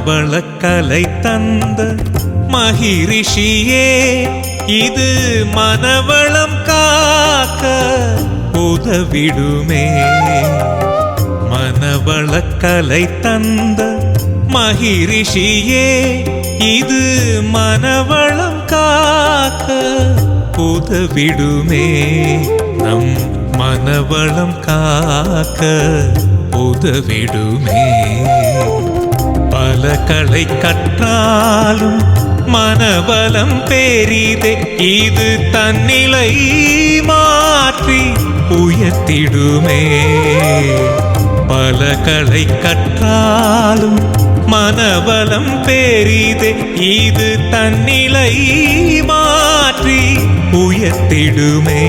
மனவளக்கலை தந்த மகிரிஷியே இது மனவளம் காக்க உதவிடுமே. மனவளக்கலை தந்த மகிரிஷியே இது மனவளம் காக்க உதவிடுமே. நம் மனவளம் காக்க உதவிடுமே. பல கலை கற்றாலும் மனபலம் பெரிதே. இது தன்னிலை மாற்றி உயர்த்திடுமே. பல கலை கற்றாலும் மனபலம் பெரிதே. இது தன்னிலை மாற்றி உயர்த்திடுமே.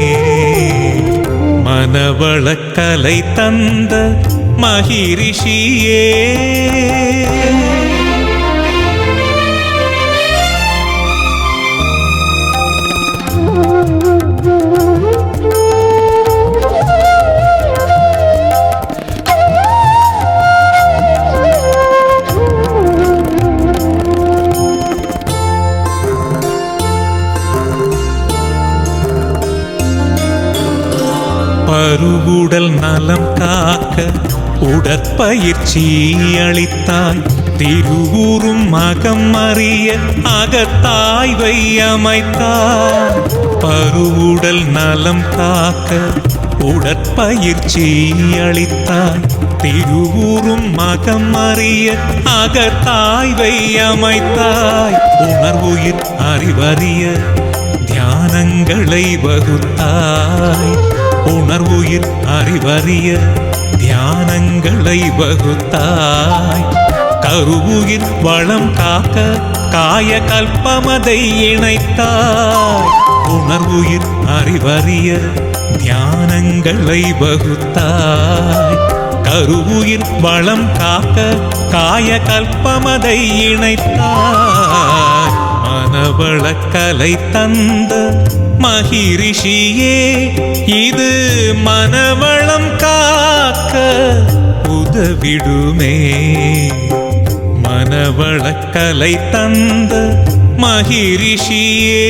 மனவளக்கலை தந்த மகிரிஷியே பருவுடல் நலம் காக்க உடற்பயிற்சி அளித்தாய். திருவுறும் மகம் அறிய அகத்தாய்வை அமைத்தார் பருவுடல் நலம் காக்க உடற்பயிற்சி அளித்தாய். திருவுறும் மகம் அறிய அகத்தாய்வை அமைத்தாய். உணர்வுயிர் அறிவறிய தியானங்களை வகுத்தாய். உணர்வுயிர் அறிவறிய தியானங்களை வகுத்தாய். கருவுயிர் வளம் காக்க காய கல்பமதை இணைத்தாய். உணர்வுயிர் அறிவறிய தியானங்களை வகுத்தாய். கருவுயிர் வளம் காக்க காய கல்பமதை இணைத்தாய். மனவளக்கலை தந்த மகிரிஷியே இது மனவளம் விடுமே. மனவளக்கலை தந்த மகிரிஷியே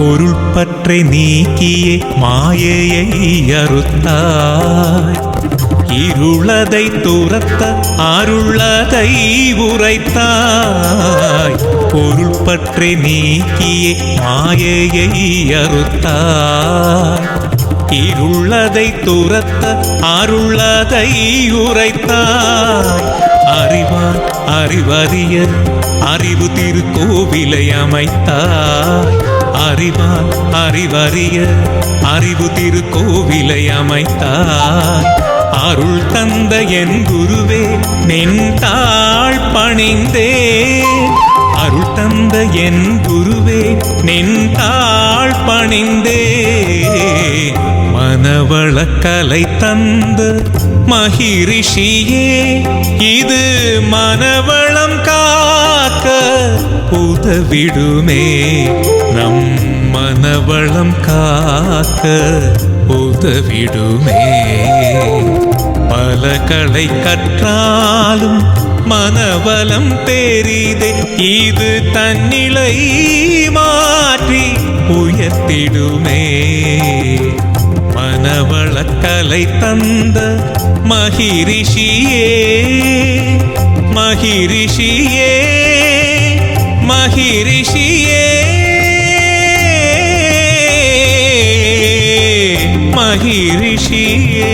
பொருள் பற்றை நீக்கியே மாயையை அறுத்தாய். இருளதை துரத்த அருளதை உரைத்தாய். பொருள் பற்றை நீக்கியே மாயையை அறுத்தாய். இருளதை துரத்த அருளதை உரைத்தாய். அறிவார் அறிவறிய அறிவு திருக்கோவிலை அமைத்தாய். அறிவால் அறிவறிய அறிவு திருக்கோவிலை அமைத்தார். அருள் தந்த என் குருவே நின்றாள் பணிந்தே. அருள் தந்த என் குருவே நின்றாள் பணிந்தே. மனவளக்கலை தந்த மகிரிஷியே இது மனவளம் கா பூத விடுமே நம் மனவளம் காக்க உதவிடுமே. பல களை கற்றாலும் மனவளம் பெரிதே. இது தன்னிலை மாற்றி உயர்த்திடுமே. மனவளக்கலை தந்த மகிரிஷியே மகிரிஷியே மகிரிஷியே மகிரிஷியே